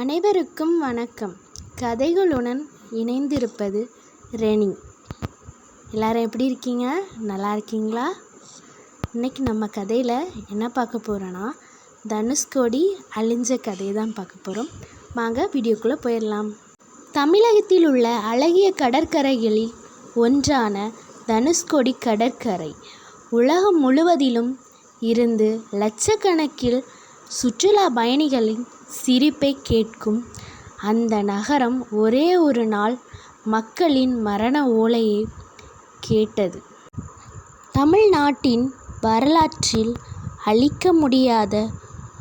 அனைவருக்கும் வணக்கம். கதைகளுடன் இணைந்திருப்பது ரெனி. எல்லாரும் எப்படி இருக்கீங்க? நல்லா இருக்கீங்களா? இன்னைக்கு நம்ம கதையில் என்ன பார்க்க போகிறோன்னா தனுஷ்கோடி அழிஞ்ச கதையை தான் பார்க்க போகிறோம் வாங்க வீடியோக்குள்ளே போயிடலாம். தமிழகத்தில் உள்ள அழகிய கடற்கரைகளில் ஒன்றான தனுஷ்கோடி கடற்கரை உலகம் முழுவதிலும் இருந்து லட்சக்கணக்கில் சுற்றுலா பயணிகளின் சிரிப்பை கேட்கும் அந்த நகரம் ஒரே ஒரு நாள் மக்களின் மரண ஓலையை கேட்டது. தமிழ்நாட்டின் வரலாற்றில் அழிக்க முடியாத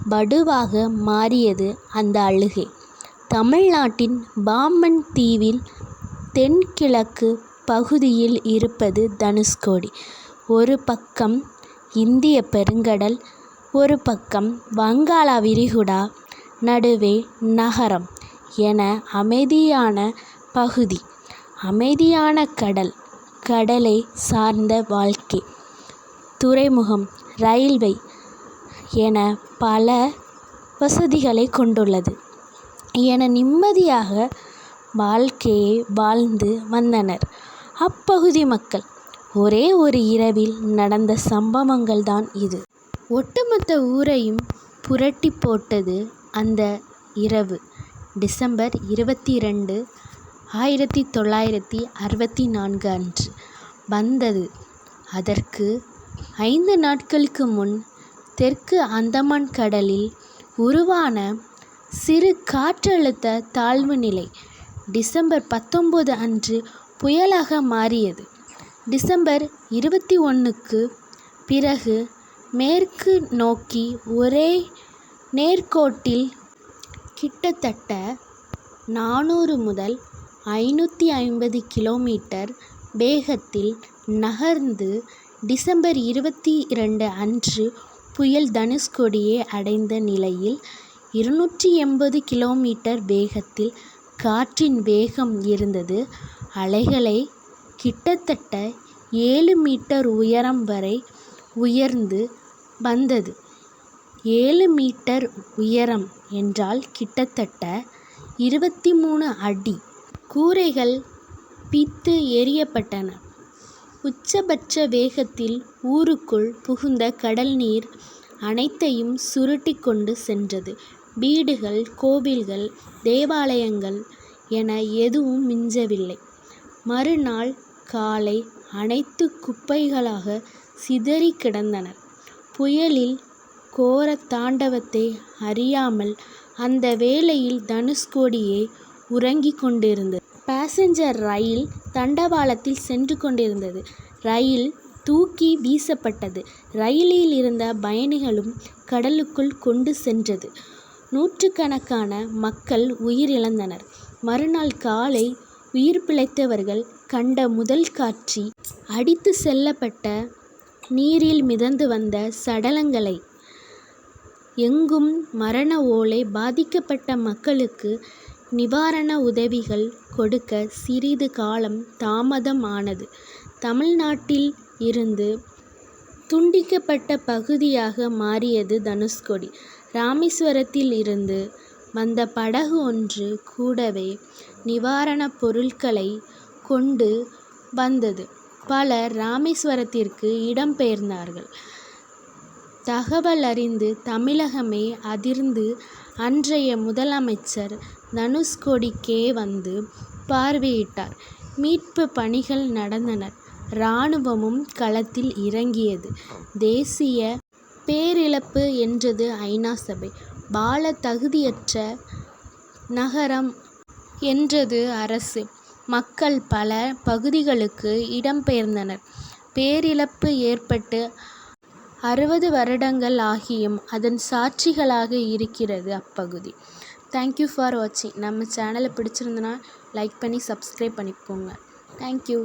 படுவாக மாறியது அந்த அழுகை. தமிழ்நாட்டின் பாம்பன் தீவில் தென்கிழக்கு பகுதியில் இருப்பது தனுஷ்கோடி. ஒரு பக்கம் இந்திய பெருங்கடல் ஒரு பக்கம் வங்காள விரிகுடா நடுவே நகரம் என அமைதியான பகுதி. அமைதியான கடல் கடலை சார்ந்த வாழ்க்கை. துறைமுகம் ரயில்வே என பல வசதிகளை கொண்டுள்ளது. என நிம்மதியாக வாழ்க்கையை வாழ்ந்து வந்தனர். அப்பகுதி மக்கள் ஒரே ஒரு இரவில் நடந்த சம்பவங்கள் தான் இது. ஒட்டுமொத்த ஊரையும் புரட்டி போட்டது அந்த இரவு டிசம்பர் இருபத்தி ரெண்டு ஆயிரத்தி தொள்ளாயிரத்தி அறுபத்தி நான்கு அன்று. வந்தது. அதற்கு ஐந்து நாட்களுக்கு முன் தெற்கு அந்தமான் கடலில் உருவான சிறு காற்றழுத்த தாழ்வு நிலை டிசம்பர் பத்தொம்போது அன்று புயலாக மாறியது. டிசம்பர் இருபத்தி ஒன்றுக்கு பிறகு மேற்கு நோக்கி ஒரே நேர்கோட்டில் கிட்டத்தட்ட நானூறு முதல் ஐநூற்றி ஐம்பது கிலோமீட்டர் வேகத்தில் நகர்ந்து டிசம்பர் இருபத்தி இரண்டு அன்று புயல் தனுஷ்கோடியை அடைந்த நிலையில் இருநூற்றி எண்பது கிலோமீட்டர் வேகத்தில் காற்றின் வேகம் இருந்தது. அலைகளை கிட்டத்தட்ட ஏழு மீட்டர் உயரம் வரை உயர்ந்து வந்தது. ஏழு மீட்டர் உயரம் என்றால் கிட்டத்தட்ட இருபத்தி மூணு அடி. கூரைகள் பித்து எறியப்பட்டன. உச்சபட்ச வேகத்தில் ஊருக்குள் புகுந்த கடல் நீர் அனைத்தையும் சுருட்டி கொண்டு சென்றது. வீடுகள் கோவில்கள் தேவாலயங்கள் என எதுவும் மிஞ்சவில்லை. மறுநாள் காலை அனைத்து குப்பைகளாக சிதறி கிடந்தன. புயலில் கோர தாண்டவத்தை அறியாமல் அந்த வேளையில் தனுஷ்கோடியே உறங்கிக் கொண்டிருந்தது. பாசஞ்சர் ரயில் தண்டவாளத்தில் சென்று கொண்டிருந்தது. ரயில் தூக்கி வீசப்பட்டது. ரயிலில் இருந்த பயணிகளும் கடலுக்குள் கொண்டு சென்றது. நூற்றுக்கணக்கான மக்கள் உயிரிழந்தனர். மறுநாள் காலை உயிர் பிழைத்தவர்கள் கண்ட முதல் காட்சி அடித்து செல்லப்பட்ட நீரில் மிதந்து வந்த சடலங்களை. எங்கும் மரண ஓலை பாதிக்கப்பட்ட மக்களுக்கு நிவாரண உதவிகள் கொடுக்க சிறிது காலம் தாமதம் ஆனது தமிழ்நாட்டில் இருந்து துண்டிக்கப்பட்ட பகுதியாக மாறியது தனுஷ்கோடி. ராமேஸ்வரத்தில் இருந்து வந்த படகு ஒன்று கூடவே நிவாரணப் பொருட்களை கொண்டு வந்தது. பலர் ராமேஸ்வரத்திற்கு இடம்பெயர்ந்தார்கள். தகவல் அறிந்து தமிழகமே அதிர்ந்து அன்றைய முதலமைச்சர் தனுஷ்கோடிக்கே வந்து பார்வையிட்டார். மீட்பு பணிகள் நடந்தன. இராணுவமும் களத்தில் இறங்கியது. தேசிய பேரிழப்பு என்றது ஐநா சபை. வாழ தகுதியற்ற நகரம் என்றது அரசு. மக்கள் பல பகுதிகளுக்கு இடம்பெயர்ந்தனர். பேரிழப்பு ஏற்பட்டு அறுபது வருடங்கள் ஆகியும் அதன் சாட்சிகளாக இருக்கிறது அப்பகுதி. தேங்க்யூ ஃபார் வாட்சிங் நம்ம சேனலை பிடிச்சிருந்தனா லைக் பண்ணி சப்ஸ்கிரைப் பண்ணிக்கோங்க. Thank you